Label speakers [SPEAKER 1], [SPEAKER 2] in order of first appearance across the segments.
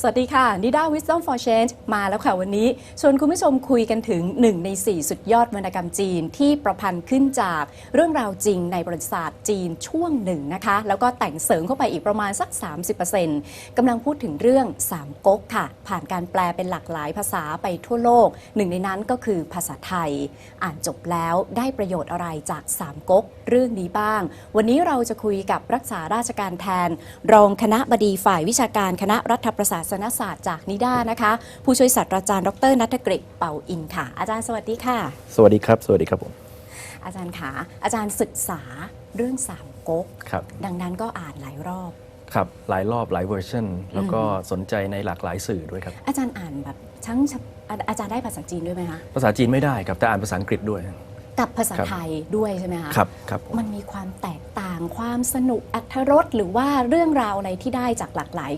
[SPEAKER 1] สวัสดีค่ะนิด้า Wisdom for Change มาแล้วค่ะวันนี้ชวนคุณผู้ชมคุยกันถึง 1 ใน 4 สุดยอดวรรณกรรมจีนที่ประพันธ์ขึ้นจากเรื่องราวจริงในประวัติศาสตร์จีนช่วงหนึ่งนะคะ แล้วก็แต่งเสริมเข้าไปอีกประมาณสัก 30%กำลังพูดถึงเรื่องสามก๊กค่ะ ผ่านการแปลเป็นหลากหลายภาษาไปทั่วโลก หนึ่งในนั้นก็คือภาษาไทย อ่านจบแล้วได้ประโยชน์อะไรจากสามก๊กเรื่องนี้บ้าง วันนี้เราจะคุยกับรักษาราชการแทน รองคณะบดีฝ่ายวิชาการคณะรัฐประศาสนศาสตร์จากนิด้านะคะ ผู้ช่วยศาสตราจารย์ดรนัทกฤษเป่าอินค่ะ อาจารย์สวัสดีค่ะ
[SPEAKER 2] สวัสดีครับ สวัสดีครับผม
[SPEAKER 1] อาจารย์ขาอาจารย์ศึกษาเรื่องสามก๊ก
[SPEAKER 2] ครับ
[SPEAKER 1] ดังนั้นก็อ่านหลายรอบ
[SPEAKER 2] ครับหลายรอบหลายเวอร์ชันแล้วก็สนใจในหลากหลายสื่อด้วยครับ
[SPEAKER 1] อาจารย์อ่านแบบทั้งอาอาจารย์ได้ภาษาจีนด้วยไหมคะ
[SPEAKER 2] ภาษาจีนไม่ได้ครับแต่อ่านภาษาอังกฤษด้วย
[SPEAKER 1] กับภาษา
[SPEAKER 2] ครับ
[SPEAKER 1] ไทยด้วยใช่ไหมคะ
[SPEAKER 2] ครับครับผม
[SPEAKER 1] มันมีความแตกต่างความสนุกอัธรสหรือว่าเรื่องราวอะไรที่ได้จากหลากหลาย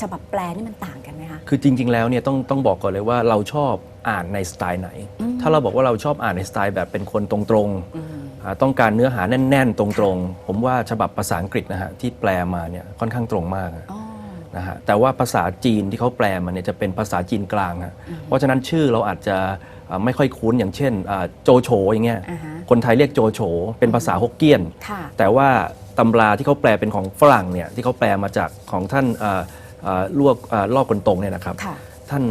[SPEAKER 1] ฉบับแปลนี่มันต่างกันไหมคะ
[SPEAKER 2] คือจริง ๆ แล้วเนี่ยต้องต้องบอกก่อนเลยว่าเราชอบอ่านในสไตล์ไหน
[SPEAKER 1] อืม
[SPEAKER 2] ถ้าเราบอกว่าเราชอบอ่านในสไตล์แบบเป็นคนตรง
[SPEAKER 1] อืม
[SPEAKER 2] ๆอ่าต้องการเนื้อหาแน่น ๆ ตรงๆ ผมว่าฉบับภาษาอังกฤษนะฮะที่แปลมาเนี่ยค่อนข้างตรงมาก
[SPEAKER 1] อ๋อ
[SPEAKER 2] นะฮะแต่ว่าภาษาจีนที่เขาแปลมาเนี่ยจะเป็นภาษาจีนกลางฮะเพราะฉะนั้นชื่อเราอาจจะอ่าไม่ค่อยคุ้นอย่างเช่นอ่าโจโฉอย่างเงี้ย
[SPEAKER 1] อ่าฮะ
[SPEAKER 2] คนไทยเรียกโจโฉเป็นภาษาฮกเกี้ยน
[SPEAKER 1] ค่ะ
[SPEAKER 2] แต่ว่าตำราที่เขาแปลเป็นของฝรั่งเนี่ยที่เขาแปลมาจากของท่านเอ่อเอ่อ ลวกเอ่อลอกคนตรงเนี่ยนะครับ
[SPEAKER 1] ค่ะ
[SPEAKER 2] ท่าน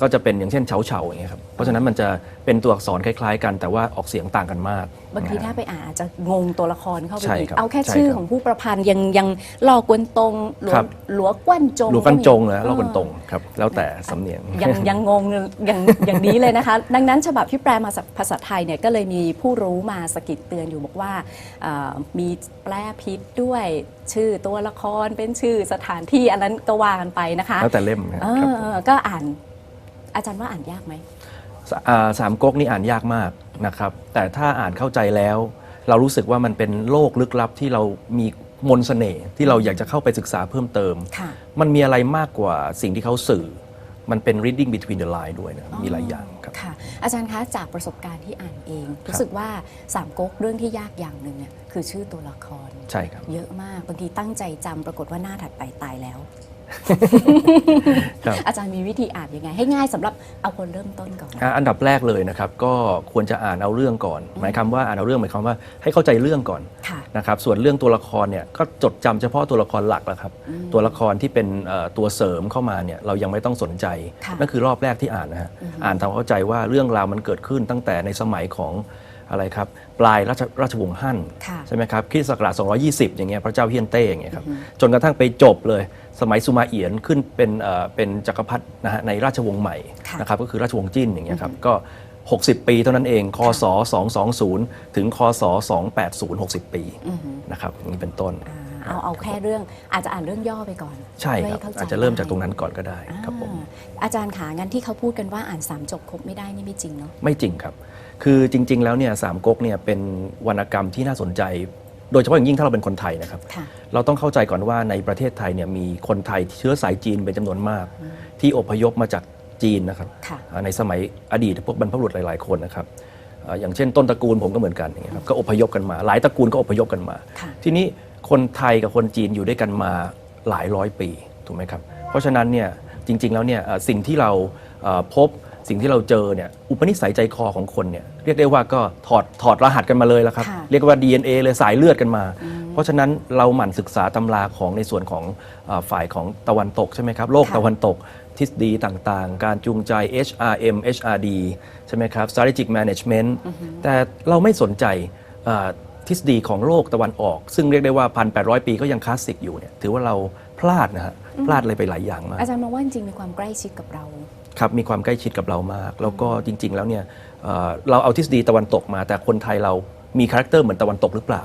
[SPEAKER 2] ก็จะเป็นอย่างเช่นเฉาเฉาๆอย่างเงี้ยครับเพราะฉะนั้นมันจะเป็นตัวอักษรคล้าย ๆ กันแต่ว่าออกเสียงต่างกันมาก
[SPEAKER 1] บางที
[SPEAKER 2] นะ
[SPEAKER 1] ถ้า
[SPEAKER 2] ฮะ
[SPEAKER 1] ไปอ่านอาจจะงงตัวละครเข้าไป
[SPEAKER 2] ใช่
[SPEAKER 1] อีก
[SPEAKER 2] ครับ
[SPEAKER 1] เอาแค่
[SPEAKER 2] ใช่
[SPEAKER 1] ชื่อ
[SPEAKER 2] ครับ
[SPEAKER 1] ของผู้ประพันธ์ยังยังหลอกกวนตรงหลว
[SPEAKER 2] ครั
[SPEAKER 1] ง
[SPEAKER 2] บ
[SPEAKER 1] หลวกวนจง
[SPEAKER 2] หลวกันจงเลย
[SPEAKER 1] ก็มี
[SPEAKER 2] ลอกคนตรงครับ แล้วแต่สำเนียง
[SPEAKER 1] ยังยังงงอย่างอย่างนี้เลยนะคะ ดังนั้นฉบับที่แปลมาจากภาษาไทยเนี่ยก็เลยมีผู้รู้มาสะกิดเตือนอยู่บอกว่าเอ่อมีแปลผิดด้วยชื่อตัวละครเป็นชื่อสถานที่อันนั้นก็ว่ากันไปนะคะ
[SPEAKER 2] แล้วแต่เล่มนะ
[SPEAKER 1] เอ
[SPEAKER 2] ครับ
[SPEAKER 1] อก็อ่านอาจารย์ว่าอ่านยากไหม
[SPEAKER 2] สอ่าสามก๊กนี่อ่านยากมาก นะครับแต่ถ้าอ่านเข้าใจแล้ว เรารู้สึกว่ามันเป็นโลกลึกลับที่เรามีมนต์เสน่ห์ที่เราอยากจะเข้าไปศึกษาเพิ่มเติม
[SPEAKER 1] ค่ะ
[SPEAKER 2] มันมีอะไรมากกว่าสิ่งที่เขาสื่อ มันเป็น reading between the line ด้วยนะครับมีหลายอย่างครับ
[SPEAKER 1] ค่ะ อาจารย์คะจากประสบการณ์ที่อ่านเอง รู้สึกว่าสามก๊กเรื่องที่ยากอย่างหนึ่งเนี่ยคือชื่อตัวละคร
[SPEAKER 2] ใช่ครับ
[SPEAKER 1] เยอะมากบางทีตั้งใจจำปรากฏว่าหน้าถัดไปตายแล้ว
[SPEAKER 2] ครับ
[SPEAKER 1] อาจารย์มีวิธีอ่านยังไง ให้ง่ายสำหรับเอาคนเริ่มต้นก่อน
[SPEAKER 2] อะอันดับแรกเลยนะครับ ก็ควรจะอ่านเอาเรื่องก่อน หมายความว่าอ่านเอาเรื่องหมายความว่าให้เข้าใจเรื่องก่อน
[SPEAKER 1] ค่ะ
[SPEAKER 2] นะครับส่วนเรื่องตัวละครเนี่ยก็จดจำเฉพาะตัวละครหลักแหละครับตัวละครที่เป็นเอ่อตัวเสริมเข้ามาเนี่ยเรายังไม่ต้องสนใจ
[SPEAKER 1] ค่ะ
[SPEAKER 2] นั่นคือรอบแรกที่อ่านนะฮะอ่านทำความเข้าใจว่าเรื่องราวมันเกิดขึ้นตั้งแต่ในสมัยของ อะไรครับปลายราชราชวงศ์ฮั่น
[SPEAKER 1] ค่ะ
[SPEAKER 2] ใช่ไหมครับคริสต์ศักราช 220 อย่างเงี้ยพระเจ้าเฮียนเต้อย่างเงี้ยครับจนกระทั่งไปจบเลย สมัยสุมาเอียนขึ้นเป็นเอ่อเป็นจักรพรรดินะฮะในราชวงศ์ใหม่
[SPEAKER 1] ค่ะ
[SPEAKER 2] นะครับก็คือราชวงศ์จิ้นอย่างเงี้ยครับก็ 60 ปีเท่านั้นเอง คศ 220 ถึง คศ 280 60 ปีนะครับอย่างนี้เป็นต้น
[SPEAKER 1] อ่าเอาเอาแค่เรื่องอาจจะอ่านเรื่องย่อไปก่อน
[SPEAKER 2] ใช่ครับ
[SPEAKER 1] เพื่ให้ข้
[SPEAKER 2] อาจจะเริ่มจากตรงนั้นก่อนก็ได้ครับผม
[SPEAKER 1] อ่าอาจารย์ขางั้นที่เขาพูดกันว่าอ่านสามจบครบไม่ได้นี่ไม่จริงเนาะ
[SPEAKER 2] ไม่จริงครับ คือจริง ๆ แล้วเนี่ยสามก๊กเนี่ยเป็นวรรณกรรมที่น่าสนใจ โดยเฉพาะอย่างยิ่งถ้าเราเป็นคนไทยนะครับ
[SPEAKER 1] ค่ะ
[SPEAKER 2] เราต้องเข้าใจก่อนว่าในประเทศไทยเนี่ยมีคนไทยเชื้อสายจีนเป็นจำนวนมาก ที่อพยพมาจากจีนนะครับ
[SPEAKER 1] ค่ะ
[SPEAKER 2] อ่าในสมัยอดีตพวกบรรพบุรุษหลายๆคนนะครับอ่าอย่างเช่นต้นตระกูลผมก็เหมือนกันอย่างเงี้ยครับก็อพยพกันมา หลายตระกูลก็อพยพกันมา
[SPEAKER 1] ค่ะ
[SPEAKER 2] ทีนี้คนไทยกับคนจีนอยู่ด้วยกันมาหลายร้อยปีถูกไหมครับ เพราะฉะนั้นเนี่ยจริง ๆ แล้วเนี่ยเอ่อสิ่งที่เราเอ่อพบ สิ่งที่เราเจอเนี่ยอุปนิสัยใจคอของคนเนี่ยเรียกได้ว่าก็ถอดถอดรหัสกันมาเลยแล้วครับ
[SPEAKER 1] ค่ะ
[SPEAKER 2] เรียกว่า DNA เลยสายเลือดกันมา เพราะฉะนั้นเราหมั่นศึกษาตำราของในส่วนของเออฝ่ายของตะวันตกใช่ไหมครับโลก
[SPEAKER 1] ค่ะ
[SPEAKER 2] ตะวันตก ทฤษฎีต่างๆ การจูงใจ HRM HRD ใช่ไหมครับ strategic management แต่เราไม่สนใจเอ่อทฤษฎีของโลกตะวันออก ซึ่งเรียกได้ว่า 1,800 ปีก็ยังคลาสสิกอยู่เนี่ยถือว่าเราพลาดนะฮะพลาดอะไรไปหลายอย่างมาก
[SPEAKER 1] อาจารย์มองว่าจริงๆมีความใกล้ชิดกับเรา
[SPEAKER 2] ครับมีความใกล้ชิดกับเรามาก แล้วก็จริง ๆ แล้วเนี่ยเอ่อเราเอาทฤษฎีตะวันตกมา แต่คนไทยเรามีคาแรคเตอร์เหมือนตะวันตกหรือเปล่า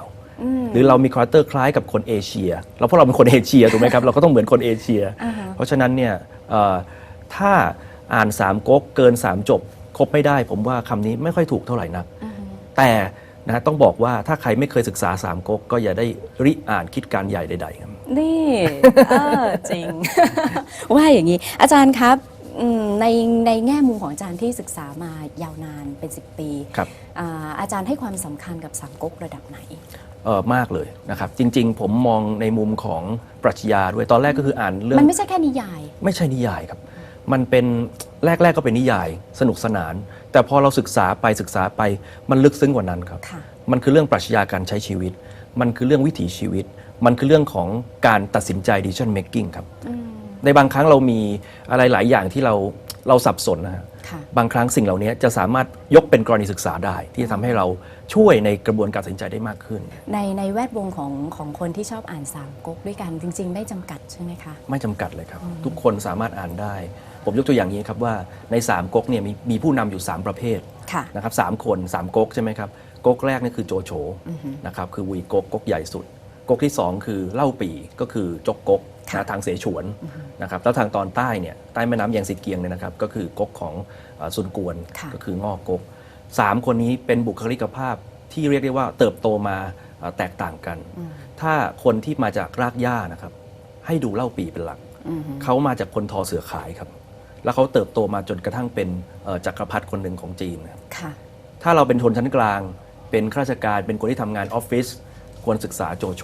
[SPEAKER 2] หรือเรามีคาแรคเตอร์คล้ายกับคนเอเชียเราเพราะเราเป็นคนเอเชียถูกไหมครับ เราก็ต้องเหมือนคนเอเชียเพราะฉะนั้นเนี่ยเอ่อถ้าอ่านสามก๊กเกิน3จบครบไม่ได้ ผมว่าคำนี้ไม่ค่อยถูกเท่าไหร่นัก แต่นะฮะต้องบอกว่าถ้าใครไม่เคยศึกษาสามก๊กก็อย่าได้ริอ่านคิดการใหญ่ใดๆครับ
[SPEAKER 1] นี่ เออจริง ว่าอย่างนี้ อาจารย์ครับ อืมในในแง่มุมของอาจารย์ที่ศึกษามายาวนานเป็น 10 ปี
[SPEAKER 2] ครับ
[SPEAKER 1] อาอาจารย์ให้ความสำคัญกับสามก๊กระดับไหน
[SPEAKER 2] เอ่อมากเลยนะครับ จริง ๆ ผมมองในมุมของปรัชญาด้วยตอนแรกก็คืออ่านเรื่อง
[SPEAKER 1] มันไม่ใช่แค่นิยาย
[SPEAKER 2] ไม่ใช่นิยายครับ มันเป็นแรก ๆ ก็เป็นนิยายสนุกสนาน แต่พอเราศึกษาไปศึกษาไปมันลึกซึ้งกว่านั้นครับ
[SPEAKER 1] ค่ะ
[SPEAKER 2] มันคือเรื่องปรัชญาการใช้ชีวิต มันคือเรื่องวิถีชีวิต มันคือเรื่องของการตัดสินใจ decision making ครับ ในบางครั้งเรามีอะไรหลายอย่างที่เราเราสับสนนะฮะ
[SPEAKER 1] ค่ะ
[SPEAKER 2] บางครั้งสิ่งเหล่านี้จะสามารถยกเป็นกรณีศึกษาได้ ที่จะทำให้เราช่วยในกระบวนการตัดสินใจได้มากขึ้น
[SPEAKER 1] ในในแวดวงของของคนที่ชอบอ่านสามก๊กด้วยกันจริง ๆ ไม่จำกัดใช่ไหมคะ
[SPEAKER 2] ไม่จำกัดเลยครับ ทุกคนสามารถอ่านได้ ผมยกตัวอย่างนี้ครับว่าในสามก๊กเนี่ยมีมีผู้นำอยู่ 3 ประเภท
[SPEAKER 1] ค่ะ
[SPEAKER 2] นะครับสามคนสามก๊กใช่ไหมครับก๊กแรกนี่คือโจโฉนะครับคือวีก๊กก๊กใหญ่สุด ก๊กที่ 2 คือเล่าปีก็คือจกก๊ก
[SPEAKER 1] ค่ะ
[SPEAKER 2] นะทางเสฉวนนะครับแล้วทางตอนใต้เนี่ยใต้แม่น้ำแยงซีเกียงเนี่ยนะครับก็คือก๊กของเอ่อซุนกวน
[SPEAKER 1] ค่ะ
[SPEAKER 2] ก็คืองอกก๊กสามคนนี้เป็นบุคลิกภาพที่เรียกได้ว่าเติบโตมาเอ่อแตกต่างกัน ถ้าคนที่มาจากรากหญ้านะครับให้ดูเล่าปีเป็นหลัก
[SPEAKER 1] อือฮึ
[SPEAKER 2] เขามาจากคนทอเสือขายครับ แล้วเขาเติบโตมาจนกระทั่งเป็นเอ่อจักรพรรดิคนหนึ่งของจีนนะครับ
[SPEAKER 1] ค่ะ
[SPEAKER 2] ถ้าเราเป็นชนชั้นกลาง เป็นข้าราชการเป็นคนที่ทำงานออฟฟิศ ควรศึกษาโจโฉ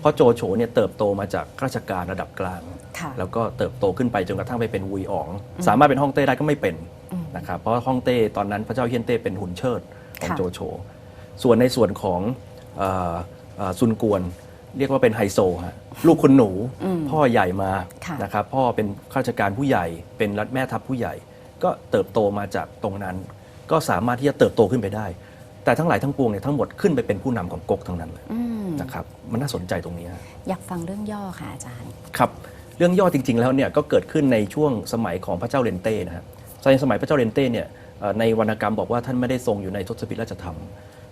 [SPEAKER 2] เพราะโจโฉเนี่ยเติบโตมาจากข้าราชการระดับกลาง
[SPEAKER 1] ค่ะ
[SPEAKER 2] แล้วก็เติบโตขึ้นไปจนกระทั่งไปเป็นวุยอ๋อง สามารถเป็นฮ่องเต้ได้ก็ไม่เป็นนะครับเพราะฮ่องเต้ตอนนั้นพระเจ้าเฮียนเต้เป็นหุ่นเชิดของ
[SPEAKER 1] ค่ะ
[SPEAKER 2] โจโฉส่วนในส่วนของเอ่อเอ่อซุนกวนเรียกว่าเป็นไฮโซฮะลูกคุณหนูพ่อใหญ่มา
[SPEAKER 1] ค่ะ
[SPEAKER 2] นะครับพ่อเป็นข้าราชการผู้ใหญ่ เป็นรัฐแม่ทัพผู้ใหญ่ ก็เติบโตมาจากตรงนั้น ก็สามารถที่จะเติบโตขึ้นไปได้ แต่ทั้งหลายทั้งปวงเนี่ยทั้งหมดขึ้นไปเป็นผู้นำของก๊กทั้งนั้นเลย
[SPEAKER 1] อืม
[SPEAKER 2] นะครับมันน่าสนใจตรงนี้ฮะ
[SPEAKER 1] อยากฟังเรื่องย่อค่ะอาจารย์
[SPEAKER 2] ครับเรื่องย่อจริง ๆ แล้วเนี่ยก็เกิดขึ้นในช่วงสมัยของพระเจ้าเรนเต้นะครับในสมัยพระเจ้าเรนเต้เนี่ยเอ่อในวรรณกรรมบอกว่าท่านไม่ได้ทรงอยู่ในทศพิธราชธรรม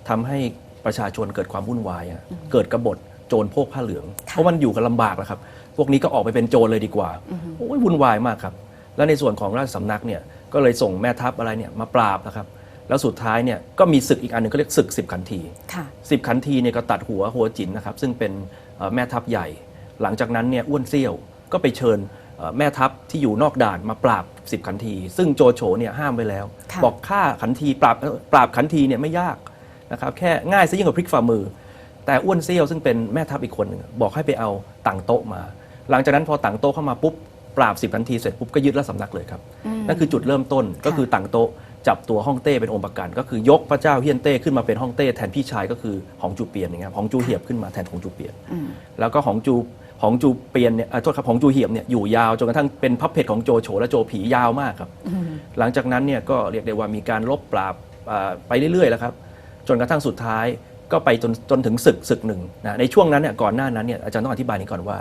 [SPEAKER 2] ทำให้ประชาชนเกิดความวุ่นวายอะเกิดกบฏโจรโพกผ้าเหลือง
[SPEAKER 1] ค่ะ
[SPEAKER 2] เพราะมันอยู่กันลำบากแล้วครับ พวกนี้ก็ออกไปเป็นโจรเลยดีกว่าโอ้ยวุ่นวายมากครับ แล้วในส่วนของราชสำนักเนี่ยก็เลยส่งแม่ทัพอะไรเนี่ยมาปราบนะครับ แล้วสุดท้ายเนี่ยก็มีศึกอีกอันหนึ่งก็เรียกศึกสิบขันที
[SPEAKER 1] ค่ะ
[SPEAKER 2] สิบขันทีเนี่ยก็ตัดหัวหัวจินนะครับซึ่งเป็นเอ่อแม่ทัพใหญ่ หลังจากนั้นเนี่ยอ้วนเซี่ยวก็ไปเชิญเอ่อแม่ทัพที่อยู่นอกด่านมาปราบสิบขันที ซึ่งโจโฉเนี่ยห้ามไว้แล้ว
[SPEAKER 1] ค่ะ
[SPEAKER 2] บอกฆ่าขันทีปราบปราบขันทีเนี่ยไม่ยากนะครับแค่ง่ายซะยิ่งกว่าพลิกฝ่ามือ แต่อ้วนเซี่ยวซึ่งเป็นแม่ทัพอีกคนหนึ่งบอกให้ไปเอาต่างโต๊ะมา หลังจากนั้นพอต่างโต๊ะเข้ามาปุ๊บปราบสิบขันทีเสร็จปุ๊บก็ยึดราชสำนักเลยครับนั่นคือจุดเริ่มต้นก็คือต่างโต๊ะ จับตัวฮ่องเต้เป็นองค์ประกัน ก็คือยกพระเจ้าเฮียนเต้ขึ้นมาเป็นฮ่องเต้แทนพี่ชายก็คือหองจูเปียนอย่างเงี้ยครับหองจูเหียบขึ้นมาแทนหองจูเปียน
[SPEAKER 1] อืม
[SPEAKER 2] แล้วก็หองจูหองจูเปียนเนี่ยเอ่อโทษครับหองจูเหียบเนี่ยอยู่ยาวจนกระทั่งเป็นพับเพจของโจโฉและโจผียาวมากครับ หลังจากนั้นเนี่ยก็เรียกได้ว่ามีการลบปราบอ่าไปเรื่อยๆแล้วครับ จนกระทั่งสุดท้ายก็ไปจนจนถึงศึกศึกหนึ่งนะในช่วงนั้นเนี่ยก่อนหน้านั้นเนี่ยอาจารย์ต้องอธิบายนี้ก่อนว่า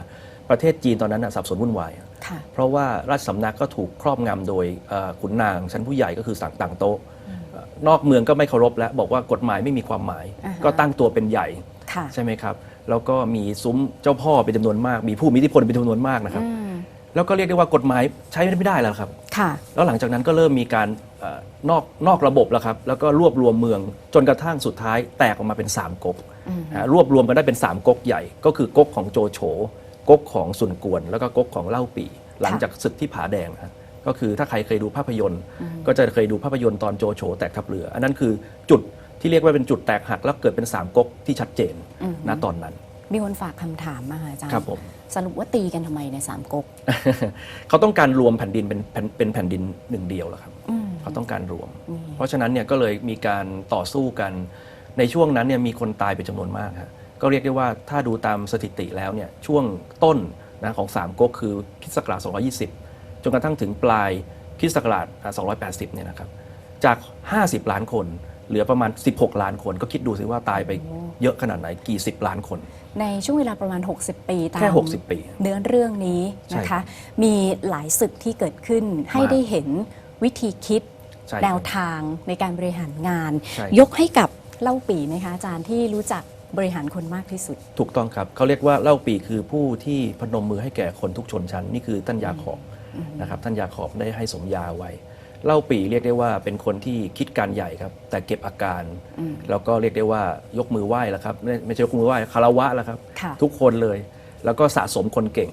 [SPEAKER 2] ประเทศจีนตอนนั้นนะสับสนวุ่นวาย
[SPEAKER 1] ค่ะ
[SPEAKER 2] เพราะว่าราชสำนักก็ถูกครอบงำโดยเอ่อขุนนางชั้นผู้ใหญ่ก็คือสั่งต่างโต๊ะเอ่อนอกเมืองก็ไม่เคารพแล้ว บอกว่ากฎหมายไม่มีความหมาย
[SPEAKER 1] อ่าฮะ
[SPEAKER 2] ก็ตั้งตัวเป็นใหญ่
[SPEAKER 1] ค่ะ
[SPEAKER 2] ใช่ไหมครับ แล้วก็มีซุ้มเจ้าพ่อเป็นจำนวนมาก มีผู้มีอิทธิพลเป็นจำนวนมากนะครับ
[SPEAKER 1] อืม
[SPEAKER 2] แล้วก็เรียกได้ว่ากฎหมายใช้ไม่ได้แล้วครับ
[SPEAKER 1] ค่ะ
[SPEAKER 2] แล้วหลังจากนั้นก็เริ่มมีการเอ่อนอกนอกระบบแล้วครับแล้วก็รวบรวมเมืองจนกระทั่งสุดท้ายแตกออกมาเป็น3ก๊กฮะรวบรวมกันได้เป็น3ก๊กใหญ่ ก็คือก๊กของโจโฉ ก๊กของสุนกวน แล้วก็ก๊กของเล่าปี หลังจากศึกที่ผาแดงฮะก็คือถ้าใครเคยดูภาพยนตร์ ก็จะเคยดูภาพยนตร์ตอนโจโฉแตกทัพเรือ อันนั้นคือจุดที่เรียกว่าเป็นจุดแตกหักแล้วเกิดเป็นสามก๊กที่ชัดเจนณตอนนั้น
[SPEAKER 1] มีคนฝากคำถามมาค่ะอาจารย์
[SPEAKER 2] ครับผม
[SPEAKER 1] สรุปว่าตีกันทำไมในสามก๊ก
[SPEAKER 2] เขาต้องการรวมแผ่นดินเป็นแผ่นเป็นแผ่นดินหนึ่งเดียวแล้วครับ
[SPEAKER 1] อืม
[SPEAKER 2] เขาต้องการรวม เพราะฉะนั้นเนี่ยก็เลยมีการต่อสู้กันในช่วงนั้นเนี่ยมีคนตายเป็นจำนวนมากฮะ ก็เรียกได้ว่าถ้าดูตามสถิติแล้วเนี่ยช่วงต้นนะของสามก๊กคือคริสต์ศักราช220 จนกระทั่งถึงปลายคริสต์ศักราชอ่า280 เนี่ยนะครับ จาก 50 ล้านคน เหลือประมาณ 16 ล้านคน ก็คิดดูสิว่าตายไปเยอะขนาดไหนกี่สิบล้านคน
[SPEAKER 1] ในช่วงเวลาประมาณ 60 ปีตาม
[SPEAKER 2] แค่ 60 ปี
[SPEAKER 1] เนื้อเรื่องนี้นะ
[SPEAKER 2] ใช่ครั
[SPEAKER 1] คะ
[SPEAKER 2] บ
[SPEAKER 1] มีหลายศึกที่เกิดขึ้นให้
[SPEAKER 2] มาก
[SPEAKER 1] ได้เห็นวิธีคิด
[SPEAKER 2] ใช่ครับ
[SPEAKER 1] แนวทางในการบริหารงาน
[SPEAKER 2] ใช่
[SPEAKER 1] ยกให้กับเล่าปีไหมคะอาจารย์ที่รู้จัก บริหารคนมากที่สุด
[SPEAKER 2] ถูกต้องครับเขาเรียกว่าเล่าปีคือผู้ที่พนมมือให้แก่คนทุกชนชั้น นี่คือท่านยาขอบนะครับท่านยาขอบได้ให้สมญาไว้เล่าปีเรียกได้ว่าเป็นคนที่คิดการใหญ่ครับ แต่เก็บอาการ แล้วก็เรียกได้ว่ายกมือไหว้แล้วครับ ไม่ไม่ใช่ยกมือไหว้คารวะแล้วครับ
[SPEAKER 1] ค่ะ
[SPEAKER 2] ทุกคนเลย แล้วก็สะสมคนเก่ง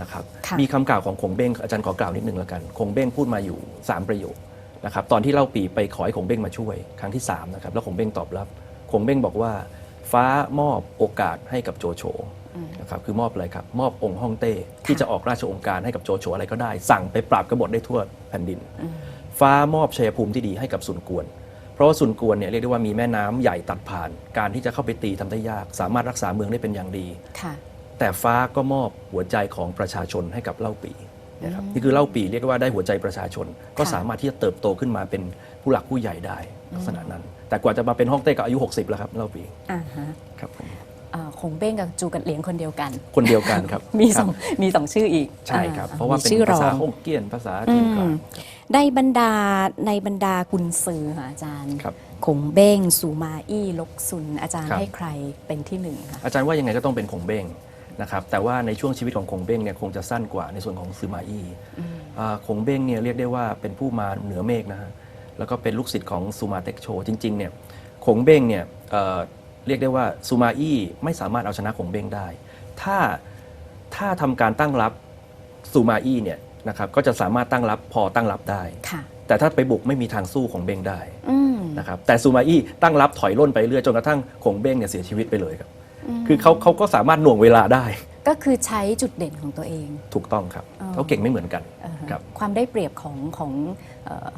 [SPEAKER 2] นะครับ
[SPEAKER 1] ค่ะ
[SPEAKER 2] มีคำกล่าวของคงเบ้งอาจารย์ขอกล่าวนิดนึงแล้วกันคงเบ้งพูดมาอยู่ 3 ประโยคนะครับตอนที่เล่าปีไปขอให้คงเบ้งมาช่วย ครั้งที่3นะครับแล้วคงเบ้งตอบรับคงเบ้งบอกว่า ฟ้ามอบโอกาสให้กับโจโฉนะครับคือมอบอะไรครับมอบองค์ฮ่องเต้ที่จะออกราชองค์การให้กับโจโฉอะไรก็ได้ สั่งไปปราบกบฏได้ทั่วแผ่นดิน ฟ้ามอบชัยภูมิที่ดีให้กับซุนกวน เพราะว่าซุนกวนเนี่ยเรียกได้ว่ามีแม่น้ำใหญ่ตัดผ่าน การที่จะเข้าไปตีทำได้ยาก สามารถรักษาเมืองได้เป็นอย่างดี
[SPEAKER 1] ค่ะ
[SPEAKER 2] แต่ฟ้าก็มอบหัวใจของประชาชนให้กับเล่าปี นะครับนี่คือเล่าปีเรียกได้ว่าได้หัวใจประชาชน ก็
[SPEAKER 1] ค่ะ
[SPEAKER 2] สามารถที่จะเติบโตขึ้นมาเป็นผู้หลักผู้ใหญ่ได้ลักษณะนั้น แต่กว่าจะมาเป็นฮ่องเต้ก็อายุ 60 แล้วครับเล่าปี
[SPEAKER 1] อ่าฮะ
[SPEAKER 2] ครับผม
[SPEAKER 1] อ่าคงเบ้งกับจูกัดเหลียงคนเดียวกัน
[SPEAKER 2] คนเดียวกันครับ
[SPEAKER 1] มี
[SPEAKER 2] ค
[SPEAKER 1] ส
[SPEAKER 2] รั
[SPEAKER 1] อบงมีสองชื่ออีก
[SPEAKER 2] ใช่ครับ
[SPEAKER 1] อ่
[SPEAKER 2] เพราะว่าเป็น
[SPEAKER 1] มีชื่อร
[SPEAKER 2] ภา
[SPEAKER 1] อ
[SPEAKER 2] ษางฮ่องเกี้ยนภาษาจีนกลาง
[SPEAKER 1] ในบรรดาในบรรดากุนซือค่ะอาจารย์
[SPEAKER 2] ครับ
[SPEAKER 1] คงเบ้งซูมาอี้ลกซุน อาจารย์
[SPEAKER 2] ครับ
[SPEAKER 1] ให้ใครเป็นที่หนึ่งคะ
[SPEAKER 2] อาจารย์ว่ายังไงก็ต้องเป็นคงเบ้ง นะครับแต่ว่าในช่วงชีวิตของคงเบ้งเนี่ยคงจะสั้นกว่าในส่วนของซือมาอี้อ่าคงเบ้งเนี่ยเรียกได้ว่าเป็นผู้มาเหนือเมฆนะฮะแล้วก็เป็นลูกศิษย์ของซูมาเต็กโชจริงๆเนี่ยคงเบ้งเนี่ยเอ่อเรียกได้ว่าซูมาอี้ไม่สามารถเอาชนะคงเบ้งได้ ถ้าถ้าทำการตั้งรับซูมาอี้เนี่ยนะครับก็จะสามารถตั้งรับพอตั้งรับได้
[SPEAKER 1] ค่ะ
[SPEAKER 2] แต่ถ้าไปบุกไม่มีทางสู้ของเบ้งได้
[SPEAKER 1] อืม
[SPEAKER 2] นะครับแต่ซูมาอี้ตั้งรับถอยร่นไปเรื่อยจนกระทั่งคงเบ้งเนี่ยเสียชีวิตไปเลยครับ คือเขาเขาก็สามารถหน่วงเวลาได้
[SPEAKER 1] ก็คือใช้จุดเด่นของตัวเอง
[SPEAKER 2] ถูกต้องครับ
[SPEAKER 1] อ๋อ
[SPEAKER 2] เขาเก่งไม่เหมือนกัน
[SPEAKER 1] อ่าฮะ
[SPEAKER 2] ครับ
[SPEAKER 1] ความได้เปรียบของของเอ่อ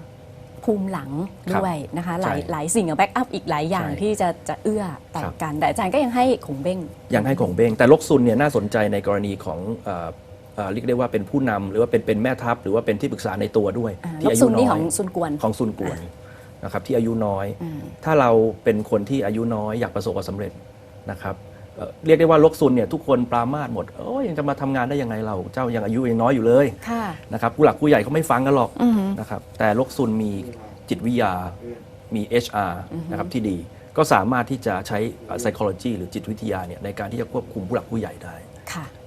[SPEAKER 1] ภูมิหลัง
[SPEAKER 2] ครับ
[SPEAKER 1] ด้วยนะคะหลาย
[SPEAKER 2] ใช่
[SPEAKER 1] หลายสิ่งแบ็กอัพอีกหลายอย่าง
[SPEAKER 2] ใช่
[SPEAKER 1] ที่จะจะเอื้อต่อ
[SPEAKER 2] ครับ
[SPEAKER 1] กัน แต่อาจารย์ก็ยังให้คงเบ้ง
[SPEAKER 2] ยังให้คงเบ้งแต่ลกซุนเนี่ยน่าสนใจในกรณีของเอ่อเอ่อเรียกได้ว่าเป็นผู้นำหรือว่าเป็นเป็นแม่ทัพ หรือว่าเป็นที่ปรึกษาในตัวด้วย
[SPEAKER 1] อ่า
[SPEAKER 2] ที่
[SPEAKER 1] ลก
[SPEAKER 2] อา
[SPEAKER 1] ซุ
[SPEAKER 2] ยุ
[SPEAKER 1] น
[SPEAKER 2] น้
[SPEAKER 1] นี่
[SPEAKER 2] อ
[SPEAKER 1] ของ
[SPEAKER 2] ย
[SPEAKER 1] ซุนกวน
[SPEAKER 2] ของซุนกวนนะครับที่อายุน้อย
[SPEAKER 1] อืม
[SPEAKER 2] ถ้าเราเป็นคนที่อายุน้อยอยากประสบความสำเร็จนะครับ เอ่อเรียกได้ว่าลกซุนเนี่ยทุกคนปรามาสหมดโอ้ยยังจะมาทำงานได้ยังไงเราเจ้ายังอายุยังน้อยอยู่เลย
[SPEAKER 1] ค่ะ
[SPEAKER 2] นะครับผู้หลักผู้ใหญ่เขาไม่ฟังกันหรอก
[SPEAKER 1] อือฮึ
[SPEAKER 2] นะครับแต่ลกซุนมีจิตวิทยามี HR นะครับที่ดี ก็สามารถที่จะใช้เอ่อ psychology หรือจิตวิทยาเนี่ยในการที่จะควบคุมผู้หลักผู้ใหญ่ได้
[SPEAKER 1] ค่ะ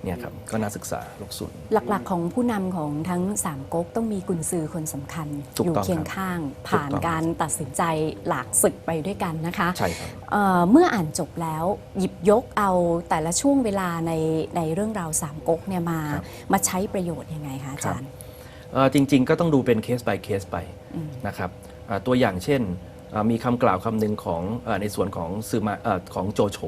[SPEAKER 2] เนี่ยครับก็น่าศึกษาลกซุน
[SPEAKER 1] หลักๆของผู้นำของทั้งสามก๊กต้องมีกุญซือคนสำคัญ
[SPEAKER 2] ถูก
[SPEAKER 1] อยู่
[SPEAKER 2] ต้อง
[SPEAKER 1] เคียง
[SPEAKER 2] ครับ
[SPEAKER 1] ข้าง
[SPEAKER 2] ถูก
[SPEAKER 1] ผ่าน
[SPEAKER 2] ต้อง
[SPEAKER 1] การตัดสินใจหลากศึกไปด้วยกันนะคะ
[SPEAKER 2] ใช่ครับ
[SPEAKER 1] เอ่อเมื่ออ่านจบแล้วหยิบยกเอาแต่ละช่วงเวลาในในเรื่องราวสามก๊กเนี่ยมา
[SPEAKER 2] ครับ
[SPEAKER 1] มาใช้ประโยชน์ยังไงคะอาจารย์
[SPEAKER 2] เอ่อจริงๆ ก็ต้องดูเป็นเคส by เคสไปนะครับอ่าตัวอย่างเช่นอ่ามีคำกล่าวคำหนึ่งของเออในส่วนของซือมาเอ่อของโจโฉ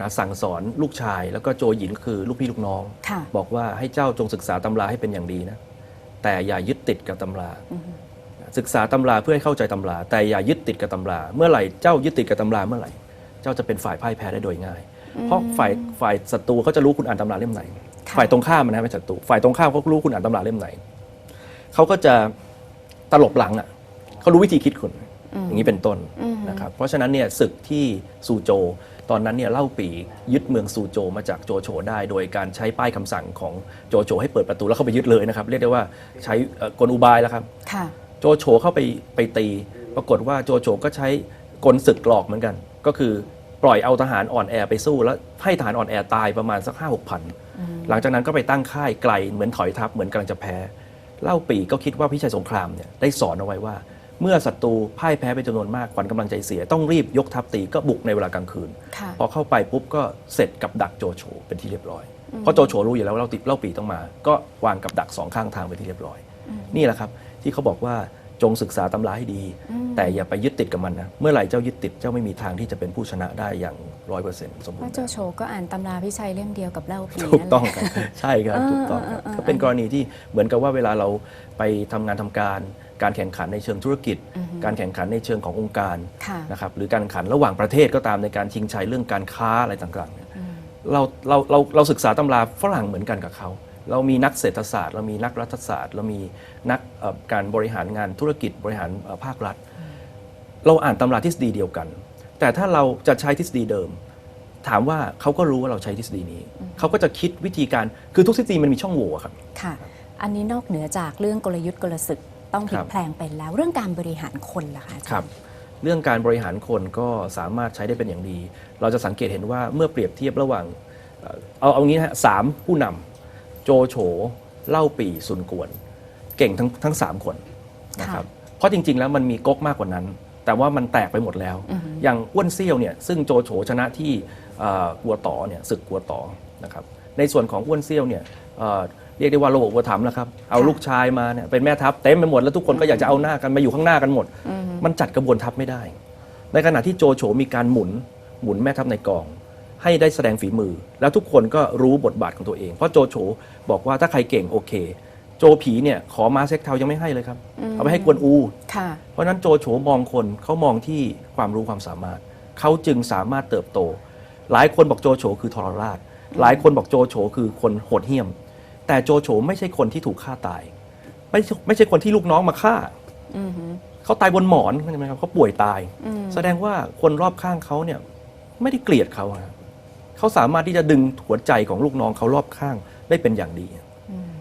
[SPEAKER 2] นะสั่งสอนลูกชาย แล้วก็โจหยินก็คือลูกพี่ลูกน้อง
[SPEAKER 1] ค่ะ
[SPEAKER 2] บอกว่าให้เจ้าจงศึกษาตำราให้เป็นอย่างดีนะ แต่อย่ายึดติดกับตำราศึกษาตำราเพื่อให้เข้าใจตำรา แต่อย่ายึดติดกับตำรา เมื่อไหร่เจ้ายึดติดกับตำราเมื่อไหร่ เจ้าจะเป็นฝ่ายพ่ายแพ้ได้โดยง่าย เพราะฝ่ายฝ่ายศัตรูเขาจะรู้คุณอ่านตำราเล่มไหน
[SPEAKER 1] ค่ะ
[SPEAKER 2] ฝ่ายตรงข้ามนะไม่ใช่ศัตรูฝ่ายตรงข้ามเขารู้คุณอ่านตำราเล่มไหนเขาก็จะตลบหลังอะเขารู้วิธีคิดคุณอย่างนี้เป็นต้นนะครับเพราะฉะนั้นเนี่ยศึกที่ซูโจ ตอนนั้นเนี่ยเล่าปียึดเมืองซูโจมาจากโจโฉได้ โดยการใช้ป้ายคำสั่งของโจโฉให้เปิดประตูแล้วเข้าไปยึดเลยนะครับ เรียกได้ว่าใช้เอ่อกลอุบายแล้วครับโจโฉเข้าไปไปตี ปรากฏว่าโจโฉก็ใช้กลศึกหลอกเหมือนกัน ก็คือปล่อยเอาทหารอ่อนแอไปสู้แล้วให้ทหารอ่อนแอตายประมาณสักห้าหกพันหลังจากนั้นก็ไปตั้งค่ายไกลเหมือนถอยทัพเหมือนกำลังจะแพ้ เล่าปีก็คิดว่าพิชัยสงครามเนี่ยได้สอนเอาไว้ว่า เมื่อศัตรูพ่ายแพ้เป็นจำนวนมากขวัญกำลังใจเสีย ต้องรีบยกทัพตีก็บุกในเวลากลางคืน
[SPEAKER 1] ค่ะ
[SPEAKER 2] พอเข้าไปปุ๊บก็เสร็จกับดักโจโฉเป็นที่เรียบร้อย เพราะโจโฉรู้อยู่แล้วว่าเล่าติเล่าปีต้องมา ก็วางกับดักสองข้างทางเป็นที่เรียบร้อย นี่แหละครับที่เขาบอกว่าจงศึกษาตำราให้ดีแต่อย่าไปยึดติดกับมันนะเมื่อไหร่เจ้ายึดติดเจ้าไม่มีทางที่จะเป็นผู้ชนะได้อย่างร้อยเปอร์เซ็นต์สมบู
[SPEAKER 1] เพ
[SPEAKER 2] ร
[SPEAKER 1] ราะ
[SPEAKER 2] ณ์
[SPEAKER 1] โจโฉก็อ่านตำราพิชัยเล่มเดียวกับเล่าปี
[SPEAKER 2] ถูก
[SPEAKER 1] นั่นแหละ
[SPEAKER 2] ต้องครับ ใช่ครับถูกต้องครับ
[SPEAKER 1] อ่าอ่าอ่า
[SPEAKER 2] ก็เป็นกรณีที่เหมือนกับว่าเวลาเราไปทำงานทำการ การแข่งขันในเชิงธุรกิจ การแข่งขันในเชิงขององค์การ
[SPEAKER 1] ค่ะ
[SPEAKER 2] นะครับหรือการแข่งขันระหว่างประเทศก็ตามในการชิงชัยเรื่องการค้าอะไรต่างๆเนี่ยเราเราเราเราศึกษาตำราฝรั่งเหมือนกันกับเขา เรามีนักเศรษฐศาสตร์ เรามีนักรัฐศาสตร์ เรามีนักเอ่อการบริหารงานธุรกิจบริหารเอ่อภาครัฐ เราอ่านตำราทฤษฎีเดียวกัน แต่ถ้าเราจะใช้ทฤษฎีเดิมถามว่าเขาก็รู้ว่าเราใช้ทฤษฎีนี้ เขาก็จะคิดวิธีการคือทุกทฤษฎีมันมีช่องโหว่ครับ
[SPEAKER 1] ค่ะ อันนี้นอกเหนือจากเรื่องกลยุทธ์กลศึก ต้องพลิ
[SPEAKER 2] ครั
[SPEAKER 1] ก
[SPEAKER 2] บ
[SPEAKER 1] แพลงเป็นแล้ว เรื่องการบริหารคนล่ะคะอาจาย์
[SPEAKER 2] ครับ เรื่องการบริหารคนก็สามารถใช้ได้เป็นอย่างดี เราจะสังเกตเห็นว่าเมื่อเปรียบเทียบระหว่าง เอ่อเอาเอางี้นะฮะสามผู้นำโจโฉเล่าปีซุนกวน เก่งทั้งทั้งสามคนนะครับเพราะจริง ๆ แล้วมันมีก๊กมากกว่านั้น แต่ว่ามันแตกไปหมดแล้ว อย่างอ้วนเซี่ยวเนี่ยซึ่งโจโฉชนะที่เอ่อกัวต่อเนี่ยศึกกัวต่อนะครับในส่วนของอ้วนเซี่ยวเนี่ย เอ่อเรียกได้ว่าโลกวัวถามแล้วครับเอาลูกชายมาเนี่ยเป็นแม่ทัพเต็มไปหมดแล้วทุกคนก็อยากจะเอาหน้ากันมาอยู่ข้างหน้ากันหมด มันจัดกระบวนทัพไม่ได้ ในขณะที่โจโฉมีการหมุนหมุนแม่ทัพในกอง ให้ได้แสดงฝีมือ แล้วทุกคนก็รู้บทบาทของตัวเอง เพราะโจโฉบอกว่าถ้าใครเก่งโอเค โจผีเนี่ยขอมาเซ็กเทายังไม่ให้เลยครับเอาไปให้กวนอู
[SPEAKER 1] ค่ะ
[SPEAKER 2] เพราะฉะนั้นโจโฉมองคนเขามองที่ความรู้ความสามารถเขาจึงสามารถเติบโต หลายคนบอกโจโฉคือทรราชหลายคนบอกโจโฉคือคนโหดเหี้ยม แต่โจโฉไม่ใช่คนที่ถูกฆ่าตาย ไม่ใช่ไม่ใช่คนที่ลูกน้องมาฆ่า
[SPEAKER 1] อือหือ
[SPEAKER 2] เขาตายบนหมอนใช่ไหมครับเขาป่วยตาย
[SPEAKER 1] อืม
[SPEAKER 2] แสดงว่าคนรอบข้างเขาเนี่ย ไม่ได้เกลียดเขาอะเขาสามารถที่จะดึงหัวใจของลูกน้องเขารอบข้างได้เป็นอย่างดี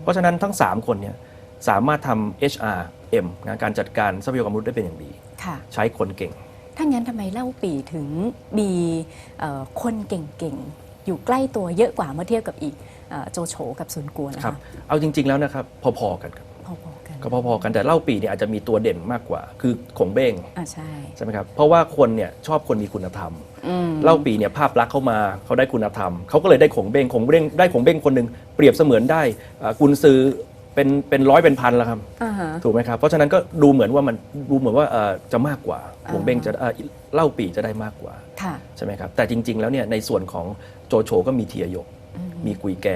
[SPEAKER 2] เพราะฉะนั้นทั้ง 3 คนเนี่ยสามารถทำ HRM นะการจัดการทรัพยากรมนุษย์ได้เป็นอย่างดี
[SPEAKER 1] ค่ะ
[SPEAKER 2] ใช้คนเก่ง
[SPEAKER 1] ถ้างั้นทำไมเล่าปีถึงมีเอ่อคนเก่งๆ อยู่ใกล้ตัวเยอะกว่าเมื่อเทียบกับอีกเอ่อ โจโฉกับซุนกวนนะ
[SPEAKER 2] ครั
[SPEAKER 1] คะ
[SPEAKER 2] บ เอาจริง ๆแล้วนะครับพอๆกันครับ
[SPEAKER 1] พอๆกัน
[SPEAKER 2] ก็พอๆกันแต่เล่าปีเนี่ยอาจจะมีตัวเด่นมากกว่า คือขงเบ้ง
[SPEAKER 1] อ่าใช่
[SPEAKER 2] ใช่ไหมครับเพราะว่าคนเนี่ยชอบคนมีคุณธรรม
[SPEAKER 1] อืม
[SPEAKER 2] เล่าปีเนี่ยภาพลักษณ์เขามาเขาได้คุณธรรมเขาก็เลยได้ขงเบ้งขงเบ้งได้ขงเบ้งคนหนึ่งเปรียบเสมือนได้อ่ากุนซือเป็นเป็นร้อยเป็นพันแล้วครับ
[SPEAKER 1] อ่าฮะ
[SPEAKER 2] ถูกไหมครับ เพราะฉะนั้นก็ดูเหมือนว่ามันดูเหมือนว่าเอ่อจะมากกว่า
[SPEAKER 1] อ่า
[SPEAKER 2] ขงเบ้งจะเอ่อเล่าปีจะได้มากกว่า
[SPEAKER 1] ค่ะ
[SPEAKER 2] ใช่ไหมครับ แต่จริง ๆ แล้วเนี่ยในส่วนของโจโฉก็มีเทียหยก มีกุยแก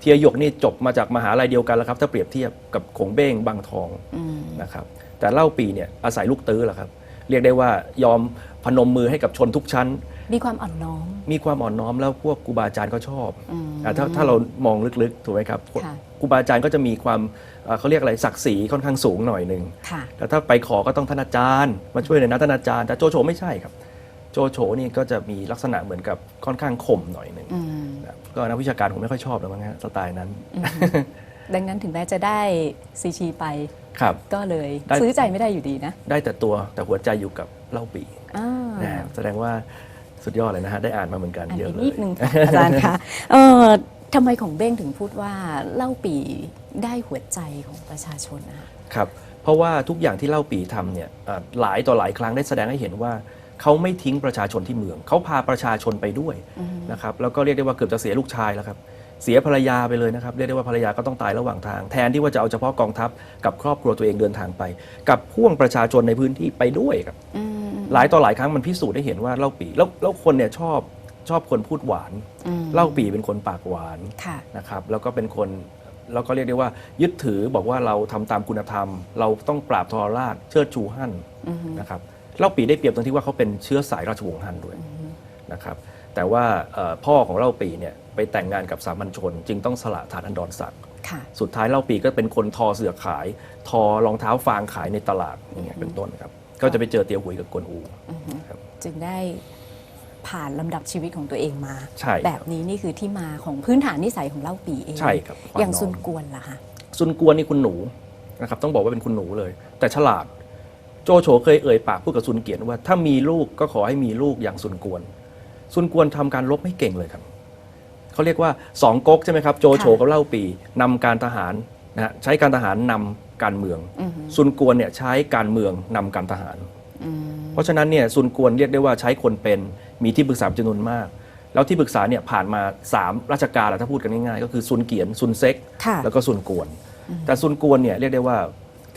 [SPEAKER 2] เทียหยกนี่จบมาจากมหาลัยเดียวกันแล้วครับ ถ้าเปรียบเทียบกับขงเบ้งบางทอง
[SPEAKER 1] อืม
[SPEAKER 2] นะครับแต่เล่าปีเนี่ยอาศัยลูกตื้อแหละครับ เรียกได้ว่ายอมพนมมือให้กับชนทุกชั้น
[SPEAKER 1] มีความอ่อนน้อม
[SPEAKER 2] มีความอ่อนน้อมแล้วพวกครูบาอาจารย์ก็ชอบ
[SPEAKER 1] อืม
[SPEAKER 2] อ่าถ้าถ้าเรามองลึกๆถูกไหมครับ
[SPEAKER 1] ค่ะ
[SPEAKER 2] ครูบาอาจารย์ก็จะมีความเอ่อเขาเรียกอะไรศักดิ์ศรีค่อนข้างสูงหน่อยหนึ่ง
[SPEAKER 1] ค่ะ
[SPEAKER 2] แต่ถ้าไปขอก็ต้องท่านอาจารย์ มาช่วยเลยนะท่านอาจารย์ แต่โจโฉไม่ใช่ครับ โจโฉนี่ก็จะมีลักษณะเหมือนกับค่อนข้างข่มหน่อยหนึ่ง
[SPEAKER 1] อืม
[SPEAKER 2] นะครับ ก็นักวิชาการผมไม่ค่อยชอบแล้วมั้งฮะสไตล์นั้น
[SPEAKER 1] ดังนั้นถึงแม้จะได้ซีชีไป
[SPEAKER 2] ครับ
[SPEAKER 1] ก็เลย
[SPEAKER 2] ได้
[SPEAKER 1] ซื้อใจไม่ได้อยู่ดีนะ
[SPEAKER 2] ได้แต่ตัวแต่หัวใจอยู่กับเล่าปี
[SPEAKER 1] อ่า
[SPEAKER 2] นะครับแสดงว่าสุดยอดเลยนะฮะได้อ่านมาเหมือนกัน
[SPEAKER 1] อัน
[SPEAKER 2] เยอะ
[SPEAKER 1] นี้
[SPEAKER 2] เลย
[SPEAKER 1] นิดนึงค่ะ อาจารย์คะเออทำไมของเบ้งถึงพูดว่าเล่าปีได้หัวใจของประชาชนนะคะ
[SPEAKER 2] ครับ เพราะว่าทุกอย่างที่เล่าปีทำเนี่ยอ่าหลายต่อหลายครั้งได้แสดงให้เห็นว่า เขาไม่ทิ้งประชาชนที่เมือง เขาพาประชาชนไปด้วยนะครับแล้วก็เรียกได้ว่าเกือบจะเสียลูกชายแล้วครับเสียภรรยาไปเลยนะครับเรียกได้ว่าภรรยาก็ต้องตายระหว่างทาง แทนที่ว่าจะเอาเฉพาะกองทัพกับครอบครัวตัวเองเดินทางไป กับพ่วงประชาชนในพื้นที่ไปด้วยครับ
[SPEAKER 1] อืม
[SPEAKER 2] หลายต่อหลายครั้งมันพิสูจน์ได้เห็นว่าเล่าปีแล้วแล้วคนเนี่ยชอบชอบคนพูดหวาน
[SPEAKER 1] อืม
[SPEAKER 2] เล่าปีเป็นคนปากหวาน
[SPEAKER 1] ค่ะ
[SPEAKER 2] นะครับแล้วก็เป็นคนแล้วก็เรียกได้ว่า ยึดถือบอกว่าเราทำตามคุณธรรม เราต้องปราบทรราชเชิดชูฮั่นนะครับ เล่าปีได้เปรียบตรงที่ว่าเขาเป็นเชื้อสายราชวงศ์ฮั่นด้วยนะครับแต่ว่าเอ่อพ่อของเล่าปีเนี่ยไปแต่งงานกับสามัญชน จึงต้องสละฐานอันดรศักดิ์
[SPEAKER 1] ค่ะ
[SPEAKER 2] สุดท้ายเล่าปีก็เป็นคนทอเสือขาย ทอรองเท้าฟางขายในตลาดอย่างเงี้ยเป็นต้นครับก็จะไปเจอเตียวหุยกับกวนอูครับ
[SPEAKER 1] จึงได้ผ่านลำดับชีวิตของตัวเองมา
[SPEAKER 2] ใช่
[SPEAKER 1] แบบนี้นี่คือที่มาของพื้นฐานนิสัยของเล่าปีเอง
[SPEAKER 2] ใช่ครับความ
[SPEAKER 1] อย่าง
[SPEAKER 2] น้อม
[SPEAKER 1] ซุนกวนล่ะคะ
[SPEAKER 2] ซุนกวนนี่คุณหนูนะครับต้องบอกว่าเป็นคุณหนูเลย แต่ฉลาด โจโฉเคยเอ่ยปากพูดกับซุนเกียนว่าถ้ามีลูกก็ขอให้มีลูกอย่างซุนกวน ซุนกวนทำการรบไม่เก่งเลยครับเขาเรียกว่าสองก๊กใช่ไหมครับโจโฉ
[SPEAKER 1] ค่ะ
[SPEAKER 2] กับเล่าปีนำการทหารนะฮะใช้การทหารนำการเมือง ซุนกวนเนี่ยใช้การเมืองนำการทหาร เพราะฉะนั้นเนี่ยซุนกวนเรียกได้ว่าใช้คนเป็นมีที่ปรึกษาจำนวนมาก แล้วที่ปรึกษาเนี่ยผ่านมา 3 ราชการแหละถ้าพูดกันง่ายๆ ก็คือซุนเกียนซุนเซ็ก
[SPEAKER 1] ค่ะ
[SPEAKER 2] แล้วก็ซุนกวน แต่ซุนกวนเนี่ยเรียกได้ว่า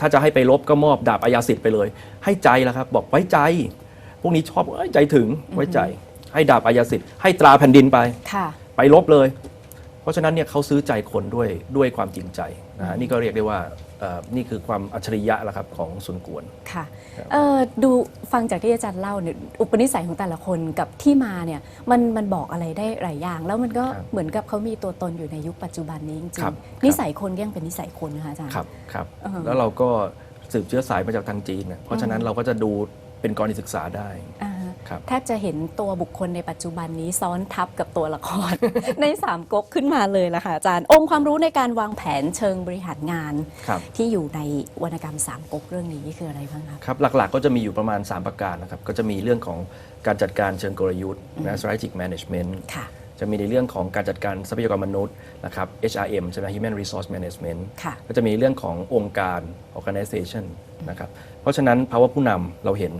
[SPEAKER 2] ถ้าจะให้ไปลบก็มอบดาบอายาสิทธิ์ไปเลย ให้ใจแล้วครับ บอกไว้ใจ พวกนี้ชอบเอ้ยใจถึงไว้ใจ ให้ดาบอายาสิทธิ์ให้ตราแผ่นดินไป
[SPEAKER 1] ค่ะ
[SPEAKER 2] ไปลบเลย เพราะฉะนั้นเนี่ยเขาซื้อใจคนด้วยด้วยความจริงใจนะฮะนี่ก็เรียกได้ว่าเอ่อนี่คือความอัจฉริยะแล้วครับของซุนกวน
[SPEAKER 1] ค่ะเอ่อดูฟังจากที่อาจารย์เล่าเนี่ยอุปนิสัยของแต่ละคนกับที่มาเนี่ยมันมันบอกอะไรได้หลายอย่าง แล้วมันก็
[SPEAKER 2] ครับ
[SPEAKER 1] เหมือนกับเขามีตัวตนอยู่ในยุคปัจจุบันนี้จริ
[SPEAKER 2] ครั
[SPEAKER 1] ง
[SPEAKER 2] บ
[SPEAKER 1] ๆนิสัยคนก็ยังเป็นนิสัยคนนะคะอาจารย์
[SPEAKER 2] ครับครับ
[SPEAKER 1] อ่าฮะ
[SPEAKER 2] แล้วเราก็สืบเชื้อสายมาจากทางจีนนะเพราะฉะนั้นเราก็จะดูเป็นกรณีศึกษาได้
[SPEAKER 1] อ่าฮะ
[SPEAKER 2] ครับ
[SPEAKER 1] แทบจะเห็นตัวบุคคลในปัจจุบันนี้ซ้อนทับกับตัวละคร ในสามก๊กขึ้นมาเลยล่ะค่ะอาจารย์ องค์ความรู้ในการวางแผนเชิงบริหารงาน
[SPEAKER 2] ครับ
[SPEAKER 1] ที่อยู่ในวรรณกรรมสามก๊กเรื่องนี้คืออะไรบ้างครับ
[SPEAKER 2] ครับ หลักๆ ก็จะมีอยู่ประมาณ 3 ประการนะครับ ก็จะมีเรื่องของการจัดการเชิงกลยุทธ์นะ strategic management
[SPEAKER 1] ค่ะ
[SPEAKER 2] จะมีในเรื่องของการจัดการทรัพยากรมนุษย์นะครับ HRM ใช่ไหม human resource management
[SPEAKER 1] ค่ะ
[SPEAKER 2] ก็จะมีเรื่องขององค์การ organization นะครับ เพราะฉะนั้นภาวะผู้นำเราเห็น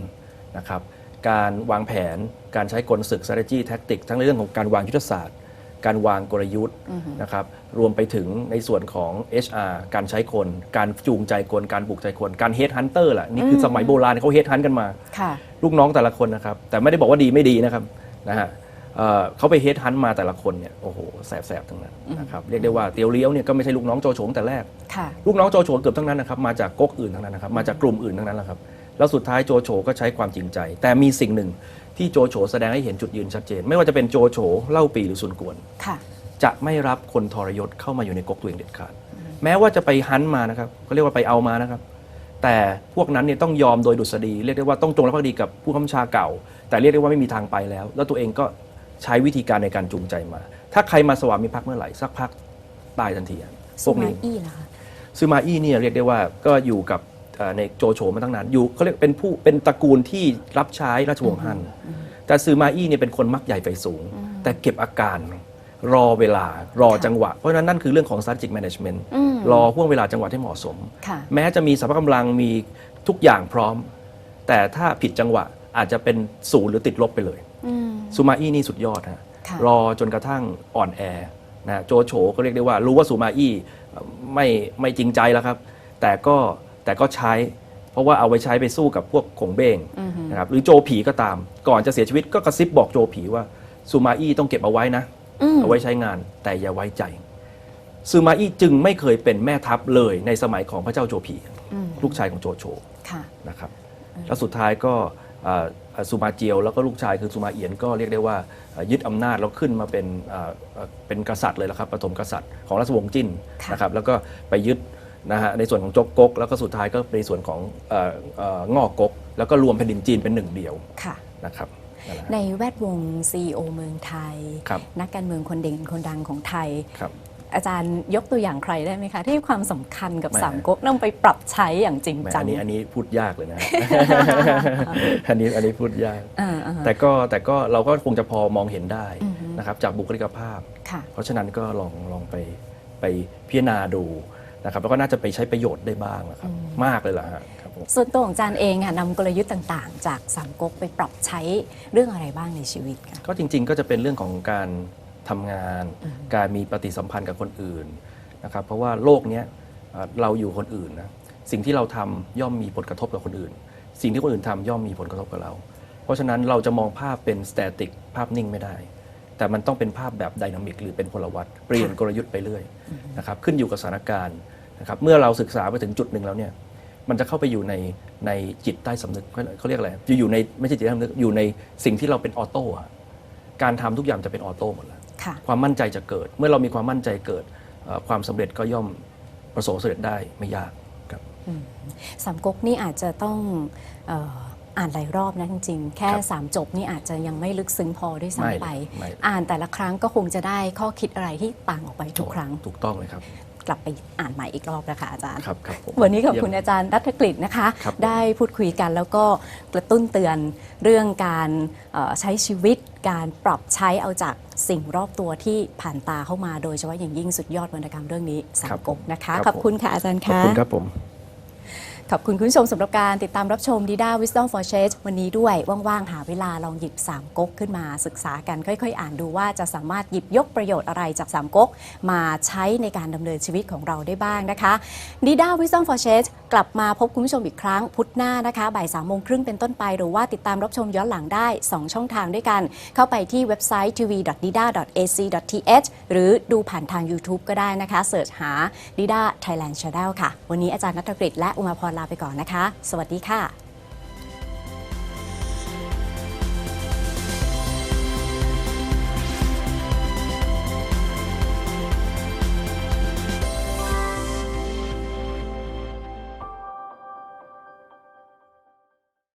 [SPEAKER 2] นะครับ การวางแผน การใช้กลศึก strategy tactic ทั้งในเรื่องของการวางยุทธศาสตร์ การวางกลยุทธ์นะครับรวมไปถึงในส่วนของ HR การใช้คน การจูงใจคนการปลุกใจคน การ head hunter แหละนี่คือสมัยโบราณเขา head hunt กันมา
[SPEAKER 1] ค่ะ
[SPEAKER 2] ลูกน้องแต่ละคนนะครับ แต่ไม่ได้บอกว่าดีไม่ดีนะครับนะฮะเอ่อเขาไปเฮดฮันต์มาแต่ละคนเนี่ยโอ้โหแสบๆทั้งนั้นนะครับเรียกได้ว่าเตียวเลี้ยวเนี่ยก็ไม่ใช่ลูกน้องโจโฉตั้งแต่แรก
[SPEAKER 1] ค่ะ
[SPEAKER 2] ลูกน้องโจโฉเกือบทั้งนั้นนะครับมาจากก๊กอื่นทั้งนั้นนะครับมาจากกลุ่มอื่นทั้งนั้นแหละครับ แล้วสุดท้ายโจโฉก็ใช้ความจริงใจ แต่มีสิ่งหนึ่งที่โจโฉแสดงให้เห็นจุดยืนชัดเจน ไม่ว่าจะเป็นโจโฉเล่าปีหรือซุนกวน
[SPEAKER 1] ค่ะ
[SPEAKER 2] จะไม่รับคนทรยศเข้ามาอยู่ในก๊กตัวเองเด็ดขาด แม้ว่าจะไปฮันต์มานะครับก็เรียกว่าไปเอามานะครับ แต่พวกนั้นเนี่ยต้องยอมโดยดุษฎีเรียกได้ว่าต้องจงรักภักดีกับผู้ข้าราชการเก่า แต่เรียกได้ว่าไม่มีทางไปแล้ว แล้วตัวเองก็ใช้วิธีการในการจูงใจมา ถ้าใครมาสวามิภักดิ์เมื่อไหร่สักพักตายทันทีอะพ
[SPEAKER 1] สุ
[SPEAKER 2] วก
[SPEAKER 1] มา
[SPEAKER 2] นี้
[SPEAKER 1] อี้ล่ะคะ
[SPEAKER 2] ซูมาอี้เนี่ยเรียกได้ว่าก็อยู่กับเอ่อ ในโจโฉมาตั้งนานอยู่เขาเรียกเป็นผู้เป็นตระกูลที่รับใช้ราชวงศ์ฮั่นแต่ซูมาอี้เนี่ยเป็นคนมักใหญ่ไฟสูง แต่เก็บอาการรอเวลารอจังหวะ เพราะฉะนั้นนั่นคือเรื่องของ strategic management
[SPEAKER 1] อืม
[SPEAKER 2] รอห่วงเวลาจังหวะที่เหมาะสม
[SPEAKER 1] ค่ะ
[SPEAKER 2] แม้จะมีสรรพกำลังมีทุกอย่างพร้อม แต่ถ้าผิดจังหวะอาจจะเป็นศูนย์หรือติดลบไปเลย
[SPEAKER 1] อืม
[SPEAKER 2] ซูมาอี้นี่สุดยอดฮะ
[SPEAKER 1] ค่ะ
[SPEAKER 2] รอจนกระทั่งอ่อนแอนะโจโฉก็เรียกได้ว่า รู้ว่าซูมาอี้เอ่อไม่ไม่จริงใจแล้วครับ แต่ก็ แต่ก็ใช้ เพราะว่าเอาไว้ใช้ไปสู้กับพวกขงเบงนะครับหรือโจผีก็ตาม ก่อนจะเสียชีวิตก็กระซิบบอกโจผีว่าซูมาอี้ต้องเก็บเอาไว้นะ
[SPEAKER 1] อืม
[SPEAKER 2] เอาไว้ใช้งานแต่อย่าไว้ใจซูมาอี้จึงไม่เคยเป็นแม่ทัพเลยในสมัยของพระเจ้าโจผี
[SPEAKER 1] อืม
[SPEAKER 2] ลูกชายของโจโฉ
[SPEAKER 1] ค่ะ
[SPEAKER 2] นะครับแล้วสุดท้ายก็อ่าอ่าซูมาเจียวแล้วก็ลูกชายคือซูมาเอียนก็เรียกได้ว่าอ่ายึดอำนาจแล้วขึ้นมาเป็นอ่าอ่าเป็นกษัตริย์เลยละครับปฐมกษัตริย์ของราชวงศ์จิ้น
[SPEAKER 1] ค่ะ
[SPEAKER 2] นะครับแล้วก็ไปยึด นะฮะในส่วนของจกก๊กแล้วก็สุดท้ายก็ในส่วนของเอ่อเอ่องอกก๊กแล้วก็รวมแผ่นดินจีนเป็นหนึ่งเดียว
[SPEAKER 1] ค่ะ
[SPEAKER 2] นะครับนั่นแหละ
[SPEAKER 1] ในแวดวง CEO เมืองไทย
[SPEAKER 2] ครับ
[SPEAKER 1] นักการเมืองคนเด่นคนดังของไทย
[SPEAKER 2] ครับ
[SPEAKER 1] อาจารย์ยกตัวอย่างใครได้ไหมคะ ที่ให้ความสำคัญกับ
[SPEAKER 2] แหม
[SPEAKER 1] สามก๊กนำไปปรับใช้อย่างจริง
[SPEAKER 2] แหม
[SPEAKER 1] จั
[SPEAKER 2] อั
[SPEAKER 1] ง
[SPEAKER 2] นนี้อันนี้พูดยากเลยนะ อันนี้อันนี้พูดยาก
[SPEAKER 1] อ่าอ่า
[SPEAKER 2] แต่ก็แต่ก็เราก็คงจะพอมองเห็นได้
[SPEAKER 1] อือฮึ
[SPEAKER 2] นะครับจากบุคลิกภาพ
[SPEAKER 1] ค่ะ
[SPEAKER 2] เพราะฉะนั้นก็ลองลองไปไปพิจารณาดู นะครับแล้วก็น่าจะไปใช้ประโยชน์ได้บ้างนะครับมากเลยล่ะฮะครับผม
[SPEAKER 1] ส่วนตัวของอาจารย์เองค่ะนำกลยุทธ์ต่างๆ จากสามก๊กไปปรับใช้เรื่องอะไรบ้างในชีวิตคะ
[SPEAKER 2] ก็จริง ๆ ก็จะเป็นเรื่องของการทำงาน การมีปฏิสัมพันธ์กับคนอื่นนะครับเพราะว่าโลกเนี้ยเอ่อเราอยู่คนอื่นนะสิ่งที่เราทำย่อมมีผลกระทบกับคนอื่น สิ่งที่คนอื่นทำย่อมมีผลกระทบกับเรา เพราะฉะนั้นเราจะมองภาพเป็นสแตติกภาพนิ่งไม่ได้ แต่มันต้องเป็นภาพแบบไดนามิกหรือเป็นพลวัตเปลี่ยนกลยุทธ์ไปเรื่อยนะครับขึ้นอยู่กับสถานการณ์นะครับเมื่อเราศึกษาไปถึงจุดหนึ่งแล้วเนี่ยมันจะเข้าไปอยู่ในในจิตใต้สำนึกเขาเขาเรียกอะไรอยู่อยู่ในไม่ใช่จิตใต้สำนึกอยู่ในสิ่งที่เราเป็นออโต้อะการทำทุกอย่างจะเป็นออโต้หมดแล้ว
[SPEAKER 1] ค่ะ
[SPEAKER 2] ความมั่นใจจะเกิด เมื่อเรามีความมั่นใจเกิดเอ่อความสำเร็จก็ย่อมประสบความสำเร็จได้ไม่ยากครับ
[SPEAKER 1] สามก๊กนี่อาจจะต้องเอ่อ อ่านหลายรอบนะจริงๆ แค่
[SPEAKER 2] ครับ
[SPEAKER 1] สามจบนี่อาจจะยังไม่ลึกซึ้งพอด้วย
[SPEAKER 2] ไม่
[SPEAKER 1] ซ้ำไป
[SPEAKER 2] ไม่
[SPEAKER 1] อ่านแต่ละครั้งก็คงจะได้ข้อคิดอะไรที่ต่างออกไปทุกครั้ง
[SPEAKER 2] ถูกต้องเลยครับ
[SPEAKER 1] กลับไปอ่านใหม่อีกรอบนะคะอาจารย์
[SPEAKER 2] ครับครับผม
[SPEAKER 1] วันนี้ขอบคุณ
[SPEAKER 2] เยี่ยม
[SPEAKER 1] อาจารย์รัฐกฤษนะคะ
[SPEAKER 2] ครับผม
[SPEAKER 1] ได้พูดคุยกันแล้วก็กระตุ้นเตือนเรื่องการเอ่อใช้ชีวิต การปรับใช้เอาจากสิ่งรอบตัวที่ผ่านตาเข้ามาโดยเฉพาะอย่างยิ่งสุดยอดวรรณกรรมเรื่องนี้สามก๊กนะคะ ขอบคุณค่ะอาจารย์
[SPEAKER 2] ขอบ
[SPEAKER 1] คะ
[SPEAKER 2] คุณครับผม
[SPEAKER 1] ขอบคุณคุณผู้ชมสำหรับการติดตามรับชมดีด้า Wisdom for Change วันนี้ด้วย ว่างๆ หาเวลาลองหยิบสามก๊กขึ้นมาศึกษากันค่อย ๆ อ่านดูว่าจะสามารถหยิบยกประโยชน์อะไรจากสามก๊กมาใช้ในการดำเนินชีวิตของเราได้บ้างนะคะดีด้า Wisdom for Change กลับมาพบคุณผู้ชมอีกครั้งพุธหน้านะคะบ่ายสามโมงครึ่งเป็นต้นไป หรือว่าติดตามรับชมย้อนหลังได้ 2 ช่องทางด้วยกัน เข้าไปที่เว็บไซต์ tv.dida.ac.th หรือดูผ่านทาง YouTube ก็ได้นะคะเสิร์ชหา Dida Thailand Channel ค่ะ วันนี้อาจารย์นัทกฤษและอุมาพรลาไปก่อนนะคะ สวัสดีค่ะ